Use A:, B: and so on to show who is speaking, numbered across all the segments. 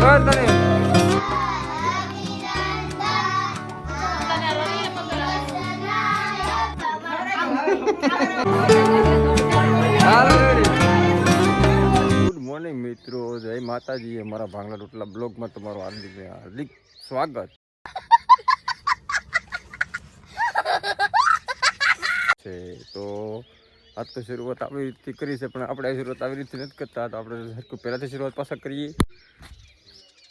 A: Morning મિત્રો. જય માતાજી. અમારા ભાંગલા રોટલા બ્લોગમાં તમારું હાર્દિક હાર્દિક સ્વાગત. છે, તો આજ તો શરૂઆત આવી રીતથી કરી છે, પણ આપણે શરૂઆત આવી રીતે નથી કરતા. તો આપણે સરખું પહેલાંથી શરૂઆત પાછા કરીએ.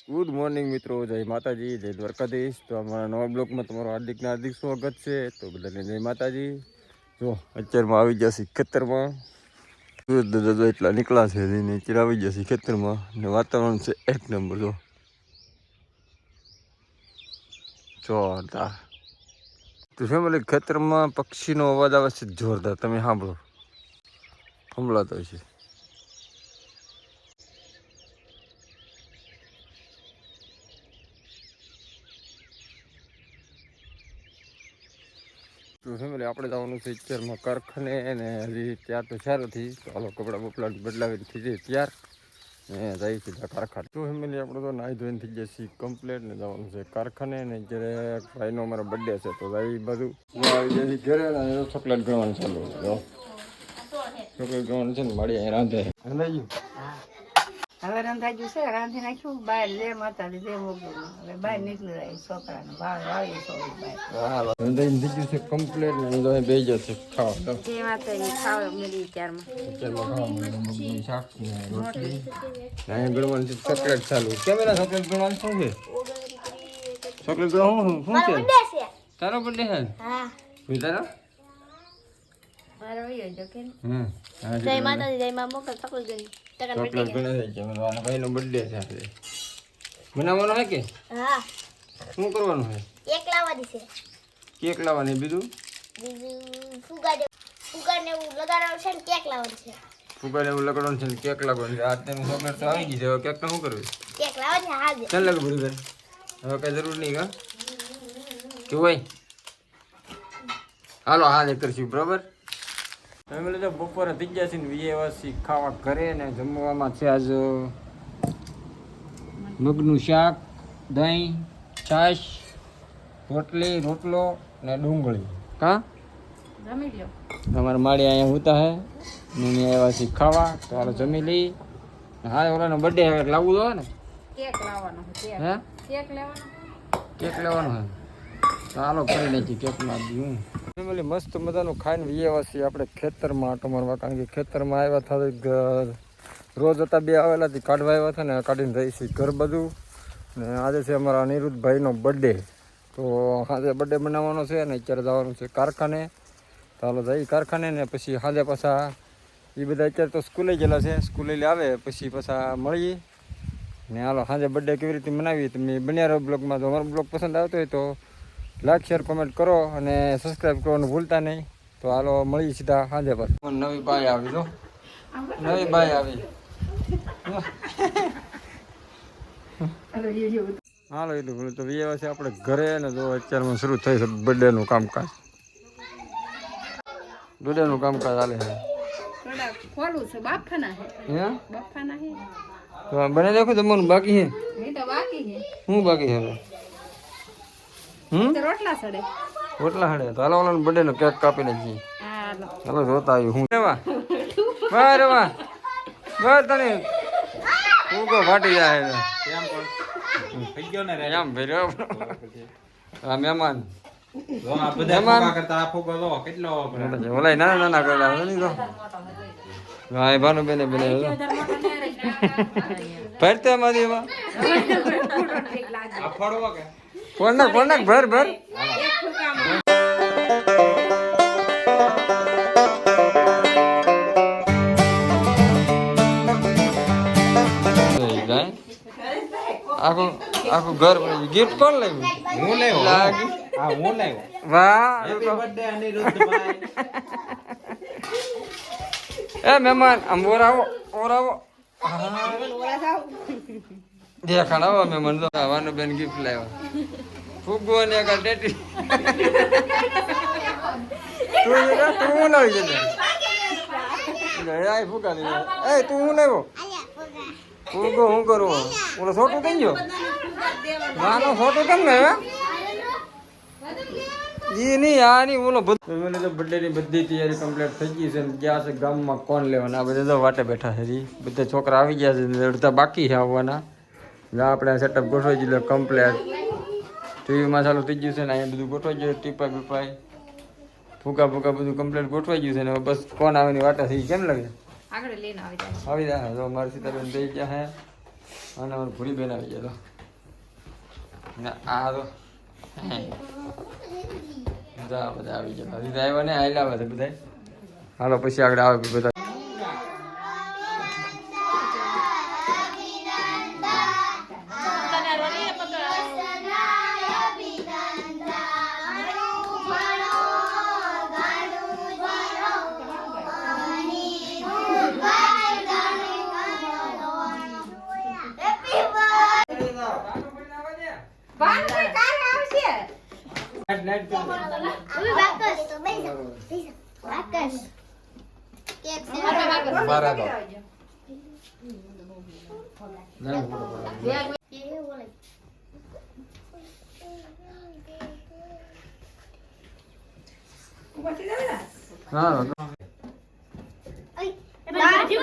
A: ગુડ મોર્નિંગ મિત્રો. જય માતાજી, જય દ્વારકાધીશ. તો અમારા નવા બ્લોકમાં તમારું હાર્દિક ને હાર્દિક સ્વાગત છે. તો બધાને જય માતાજી. જો, અત્યારમાં આવી જશે ખેતરમાં. સૂરજ દાદા એટલા નીકળ્યા છે ને, નીચે આવી જશે ખેતરમાં. ને વાતાવરણ છે એક નંબર, જો. જોરદાર. તો ફેમિલી ખેતરમાં પક્ષીનો અવાજ આવે છે જોરદાર. તમે સાંભળો. સંભળાતો છે તો ફેમિલી આપણે જવાનું છે અત્યારમાં કારખાને ને હજી ત્યાર તો ચાર નથી. તો હાલો, કપડાં બપડા બદલાવીને થઈ જાય ત્યાર. ને જાય સીધા કારખાને. તો ફેમિલી આપણે તો નાહી ધોઈને થઈ જશે કમ્પ્લેટ ને જવાનું છે કારખાને. ને જ્યારે ભાઈનો અમારો બર્થડે છે, તો ભાઈ બધું. આવી જાય ઘરે ચોકલેટ ગણવાનું ચાલુ ચોકલેટ ગણવાનું છે ને મારી અહીં રાંધે. રાંધાઈ ગયું
B: હવે રંધાજ્યું છે રાંધી નાખ્યું. બહાર લે માતા દે મોકલું. હવે બહાર નીકળી જાય છોકરાને. બહાર વાળી છોકરી બહાર.
A: હા રાંધાઈને થઈ ગયું છે કમ્પ્લીટ રંધાઈ બેસી જશે ખાવા તો
B: જે માતાજી ખાવા મળી ત્યારમાં.
A: અત્યારમાં ખાવા મળે શાક ને રોટલી. ને ગણવાનું છે ચોકલેટ ચાલુ. કેમેરા ચોકલેટ ગણવાનું શું છે? ચોકલેટ ગણવાનું શું છે? તારો બર્થડે છે? ભાઈ તારો?
B: મારો વયો જો કે
A: હમ હા,
C: જય માતાજી જય માં મોકલ પકડ ગઈ ટકન
A: ચોકલેટ છે? મારા ભાઈનો બર્થડે છે આપણે બનાવવાનો છે કે?
C: હા.
A: શું કરવાનું છે
C: એક લાવવાની છે.
A: કેક લાવવાની બીજું?
C: બીજું ફુગા ને ફુગા ને એવું લગાડવાનું છે ને કેક લાવવાનું છે.
A: ફુગાને એવું લગાડવાનું છે ને કેક લાવવાનું છે. આજ તેનું ચોકલેટ તો આવી ગઈ છે. હવે કેક શું કરવું?
C: કેક લાવવાની હાજર
A: ચાલ લાગે બધું હવે કઈ જરૂર નહીં કા હાલો હાલ કરશું બરાબર? ફેમિલી તો બપોરે થઈ ગયા છે ને વીએ વાસી ખાવા ઘરે ને જમવામાં છે આજ મગનું શાક દહીં છાશ રોટલી રોટલો ને ડુંગળી. કા? અમારા માળી અહીંયા હોતા હે ને આવ્યા છે ખાવા તો હાલો જમી લઈ. હા ઓલાનો બર્થડે હવે લાવવું તો ને?
B: કેક લાવવાનો કેક.
A: હે?
B: કેક લેવાનો?
A: કેક લેવાનો હે. ચાલો કરી નાખી કેકમાં હું. ફેમિલી મસ્ત મજાનું ખાઈને વિયેવા છીએ આપણે ખેતરમાં આટો મારવા કારણ કે ખેતરમાં આવ્યા હતા રોજ હતા બે આવેલા હતી કાઢવા આવ્યા હતા ને કાઢીને રહી છીએ ઘર બધું. ને આજે છે અમારા અનિરુદ્ધભાઈનો બર્થડે તો આજે બર્થડે બનાવવાનો છે ને અત્યારે જવાનું છે કારખાને. તો હાલો જઈ કારખાને ને પછી સાંજે પાછા એ બધા અત્યારે તો સ્કૂલે ગયેલા છે. સ્કૂલે આવે પછી પાછા મળીએ. ને હાલો સાંજે બર્થડે કેવી રીતે મનાવીએ, તમે બન્યા રહો બ્લોગમાં. જો અમારો બ્લોગ પસંદ આવતો હોય તો લાઈક શેર કોમેન્ટ કરો અને સબસ્ક્રાઈબ કરવાનું ભૂલતા નહીં. તો હાલો મળીએ સીધા સાંજે પર. નવી બાઈ આવી જો. નવી બાઈ આવી. હાલો એટલું ઘણું તો એ છે આપણે ઘરે ને જો અત્યારમાં શરૂ થઈ છે બર્થડેનું કામકાજ. બર્થડેનું કામકાજ હાલે છે.
B: ખોલું છે બાફાના
A: હે.
B: બાફાના
A: તો બને દેખો જમવાનું બાકી
B: તો બાકી છે.
A: શું બાકી છે? હવે હમ?
B: તો રોટલા સડે.
A: ઓટલા હડે તો હાલો ઓલો બર્થડે નો કેક કાપી નાખીએ
B: હાલો.
A: ચાલો જોતા આવ્યું હું રેવા? વાહ રેવા. વાહ તને કો ફાટી જાય છે. એમ ભર્યો? આ મહેમાન. ઓલા નાના નાના કરેલા હતા તો. હા ભાનુ બેને બેને ભરતે મારી એમાં. કોણ નાખ કોણ નાખ ભર ભર. આખું આખું ઘર ગિફ્ટ કોણ લાવ્યું?
D: હું લાવ્યો
A: લાગી.
D: હા હું લાવ્યો.
A: વાહ
D: હેપી બર્થડે અનિરુદ્ધભાઈ.
A: એ મહેમાન આમ ઓરાવો ઓરાવો દેખાડાવો મહેમાન. તો આવવાનું બેન ગિફ્ટ લાવ્યા. ફૂગો હું કરું? ઓલો છોટું થઈ ગયો? નાનો છોટું ને હવે નહીં, આ નહીં, ઓલો મને તો બધી તૈયારી કમ્પ્લીટ થઈ ગઈ છે. ગયા છે, ગામમાં કોણ લેવાના? બધા વાટે બેઠા છે બધા છોકરા આવી ગયા છે અડધા બાકી છે આવવાના. આપણે સેટઅપ ગોઠવાઈ દીધો કમ્પ્લીટ ટીવીમાં ચાલુ થઈ ગયું છે ને અહીંયા બધું ગોઠવાઈ ગયું ટીપા બીપાઈ. ફૂકા ફૂકા બધું કમ્પ્લીટ ગોઠવાઈ ગયું છે ને બસ કોણ આવેની વાટા થઈ કેમ લાગે?
B: આગળ લઈને આવી જાય.
A: આવી જાય તો મારી સીતાબેન થઈ ગયા હે. અને અમારી ભૂરી બેન આવી ગયા તો ને આ તો. બધા બધા આવી ગયા. તો આવ્યા ને આવી આવે છે બધા હાલો પછી આગળ આવે બધા.
B: ભાનુભાઈ કાલે આવશે.
A: બહાર આવો. ના, હા
C: Happy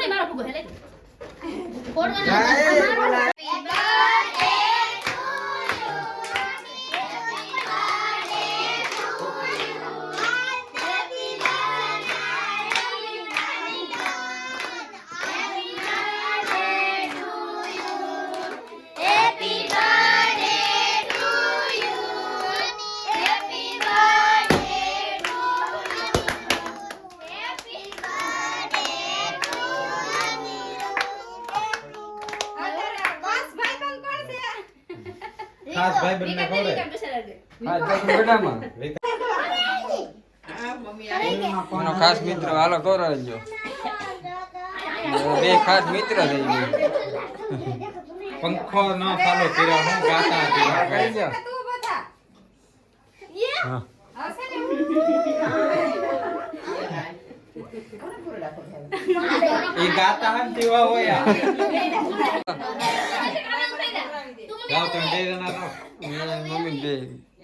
A: એનો ખાસ મિત્ર હાલો કરાવજો બે ખાસ મિત્ર થઈ ગયો
D: પંખો ન ખાલો કર્યો હું ગાતા હતી
A: કરી હા.
D: એ ગાતા હતા ને તેવા હોય. જાઓ તમે બે જણા
A: મમ્મી બે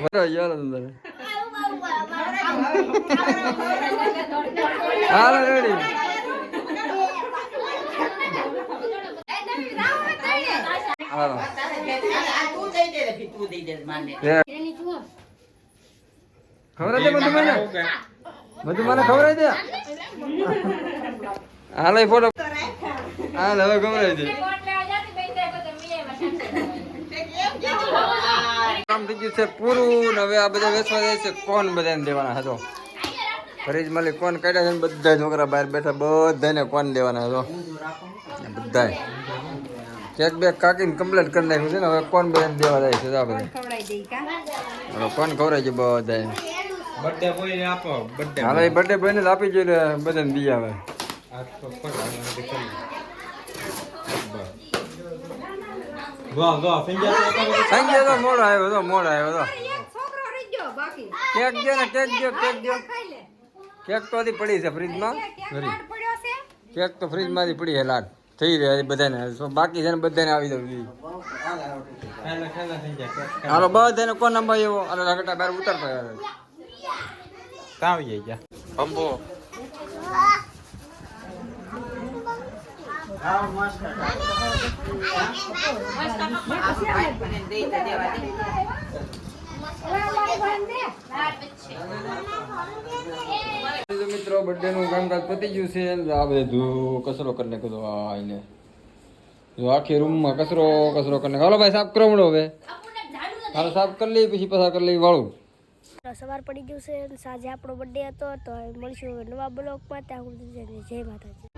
A: બરાબર ચાલો અંદર હાલો રેડી હાલો ખબર છે બધું મને બધું મને ખબર છે હાલ એ ફોટો હાલ હવે ખબર દે કામ થઈ ગયું છે પૂરું હવે આ બધા વેચવા જાય છે. કોણ બધાને દેવાના હતો ફરીજ મળી કોણ કાઢ્યા છે ને બધા છોકરા બહાર બેઠા બધાને કોણ દેવાના હતો બધા ચેક બેક કાકીને કમ્પ્લેટ કરી નાખ્યું છે ને હવે કોણ બધાને દેવા જાય છે? આ બધા.
B: ખવડાવી દઈ કા?
A: હવે કોણ ખવડાય છે બધા
D: બર્થડે બોયને આપો બર્થડે
A: ભાઈને જ આપી જોઈએ ને બધાને દી આવે
D: આ તો ખોટ આમાં નથી ખરી. બસ. વાહ વાહ સંજય
A: સંજય તો મોડો આવ્યો તો મોડો આવ્યો તો.
B: છોકરો રહી ગયો બાકી.
A: કેક દો ને કેક દો કેક દો કેક તો હજી પડી છે ફ્રીજમાં. કેક તો ફ્રીજમાંથી પડી છે લાડ. થઈ રહી બધાને. બાકી છે ને બધાને આવી દઉં હાલો બધાને કોણ નંબર એવો અને લગટા બાર ઉતરતા આવે
D: કામ આવી ગયા
A: પંપો મિત્રો બર્થડે નું કામકાજ પતી ગયું છે આ બધું કચરો કરી નાખ્યો આ આઈને. જો આખી રૂમમાં કચરો કચરો કરી નાખ્યો હાલો ભાઈ, સાફ કરો હમણાં હવે. હાલો, સાફ કરી લઈ પછી પસાર કરી લઈ વાળું.
C: સવાર પડી ગયું છે સાંજે આપણો બર્થડે હતો, તો મળીશું નવા બ્લોગમાં. ત્યાં જય માતાજી.